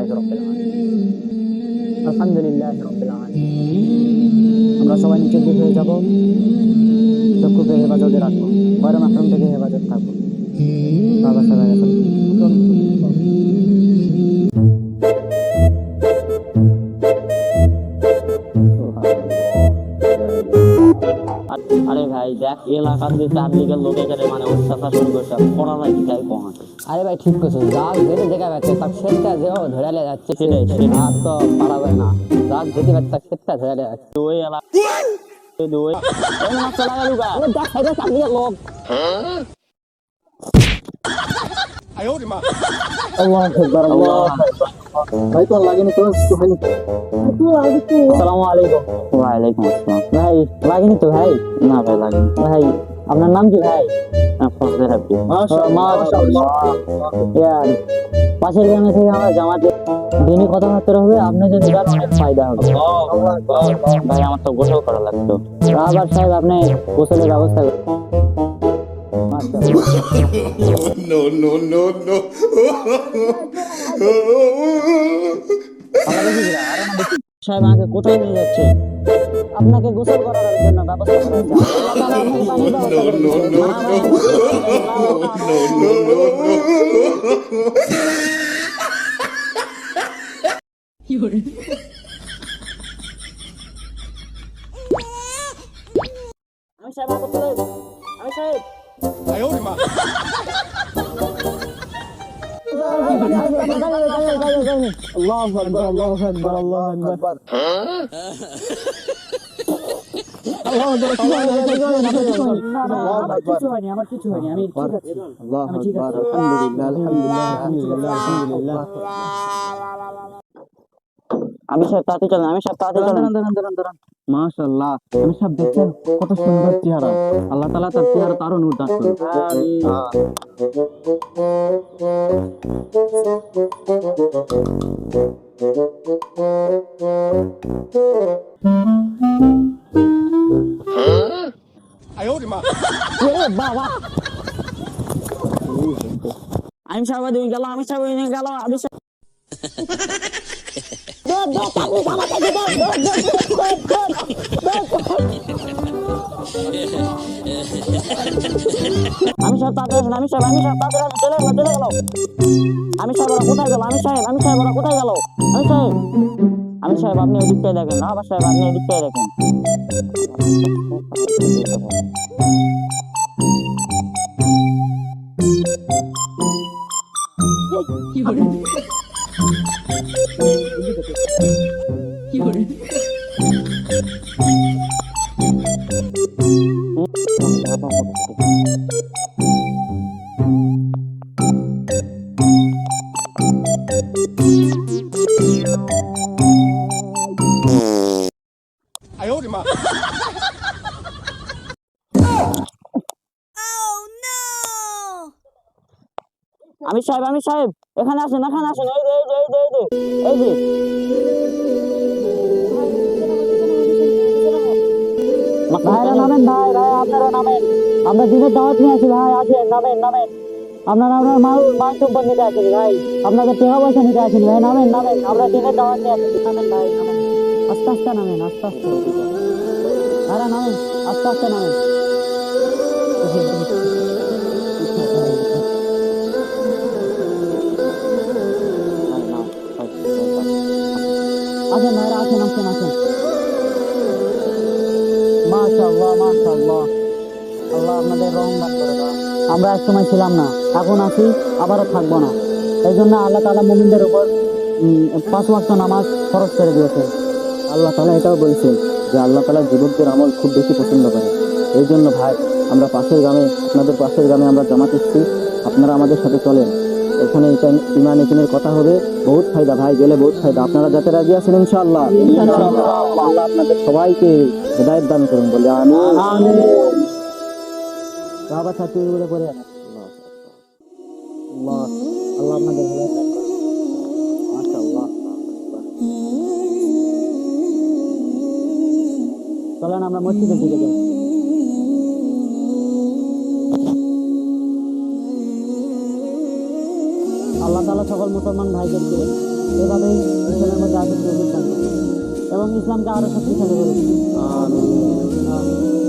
আলহামদুলিল্লাহ রব্বিল আলামিন। আলহামদুলিল্লাহ রব্বিল আলামিন। আমরা সবাই নিচের দিকে হয়ে যাব চক্ষুকে হেফাজতে রাখব বড় মাহরুম থেকে হেফাজত থাকব। বাবা সাহেব এলাকার যে চারদিকের লোক এখানে মানে অত্যাচার শুরু করছে পড়া নাই কি তাই কম আরে ভাই ঠিক করছ রাগ যেতে দেখা যাচ্ছে তার সেটটা যে ধরে যাচ্ছে সেটাই, সেটাই। আর তো পারাবে না। রাগ যেতে পারছে তার সেটটা ধরে যাচ্ছে। ওই এলাকা ওই ওই চলা গেল গা। দেখ সাইডে চারদিকে লোক। আল্লাহ আকবার আল্লাহ ভাই তো লাগেনি তো একটু হয়নি আসসালামু আলাইকুম। ওয়ালাইকুম আসসালাম। ভাই লাগেনি তো ভাই? না ভাই লাগে ভাই আপনার নাম কি ভাই? পাশের গ্রামে থেকে আমরা জামাতে দিনই কথাবার্তা হবে? আপনি যদি যান অনেক ফায়দা হবে। ভাই আমার তো গোসল করা লাগতো। আবার সাহেব আপনি গোসলের ব্যবস্থা করুন। no, no, no, no. সাহেব, আমাকে কোথায় নিয়ে যাচ্ছে? আপনাকে গোসল করার জন্য ব্যবস্থা করা হচ্ছে। আল্লাহ তাআলা আপনাকে আল্লাহু আকবার আল্লাহু আকবার আল্লাহু আকবার। আমি সব তাতে চলেন আমি সব তাতে চলেন দাঁড়ান, দাঁড়ান, দাঁড়ান, দাঁড়ান। মাশাআল্লাহ আমি সব দেখছেন কত সুন্দর চেহারা। আল্লাহ তাআলা তার চেহারা তারও নূর দান করুন হ্যাঁ। ওরে বাবা। আমি সব দুই গেল আমি সব গেল আমি সব আমি সব আসেন আমি সব আমি সব আসেন চলে গেল চলে গেল আমি সাহেব ওরা কোথায় গেল আমি সাহেব আমি সাহেব ওরা কোথায় গেল আমি সাহেব আমি সাহেব আপনি এদিকটাই দেখেন না আবার সাহেব আপনি এদিকটাই দেখেন আমি সাহেব আমি সাহেব এখানে আসেন এখানে আসেন এই যে এই যে এই যে এই যে। ভাইরা নামেন, ভাই ভাই, আপনারা নামেন। আমরা দিনের দাওয়াত নিয়ে আছি ভাই, আসেন, নামেন নামেন। আপনারা আপনার মাল মাল সম্পদ নিতে আসেনি, ভাই। আপনাদের টাকা পয়সা নিতে আসেনি, ভাই, নামেন নামেন। আমরা দিনের দাওয়াত নিয়ে আসছি নামেন, ভাই, নামেন। আস্তে আস্তে নামেন, আস্তে আস্তে। ভাইরা নামেন, আস্তে আস্তে নামেন। আসেন ভাইরা আসেন আসেন আসেন মাশাআল্লাহ মাশাআল্লাহ। আল্লাহ আপনাদের দাও। আমরা এক সময় ছিলাম না এখন আছি আবারও থাকব না। এই জন্য আল্লাহ তালা মুমিনদের উপর পাঁচ ওয়াক্ত নামাজ খরচ করে দিয়েছে। আল্লাহ তালা এটাও বলছেন যে আল্লাহ তালা যুবকদের আমল খুব বেশি পছন্দ করে। এই জন্য ভাই আমরা পাশের গ্রামে আপনাদের পাশের গ্রামে আমরা জমা এসেছি আপনারা আমাদের সাথে চলেন। এখানে ইমান ইকিনের কথা হবে। বহুত ফায়দা ভাই গেলে বহুত ফায়দা। আপনারা যাতে রাজি আছেন ইনশাআল্লাহ। আল্লাহ আপনাদের সবাইকে হেদায়ত দান করুন বলে। আমি বাবা ছাত্রী বলে করে আল্লাহ আল্লাহ আপনাদের হেদায়েত দান করুন। মাশাআল্লাহ। চলেন আমরা মসজিদের দিকে যাই। আল্লাহ তালা সকল মুসলমান ভাইদেরকে এভাবেই ইসলামের মধ্যে আদর্শ এবং ইসলামকে আরও শক্তিশালী করেছে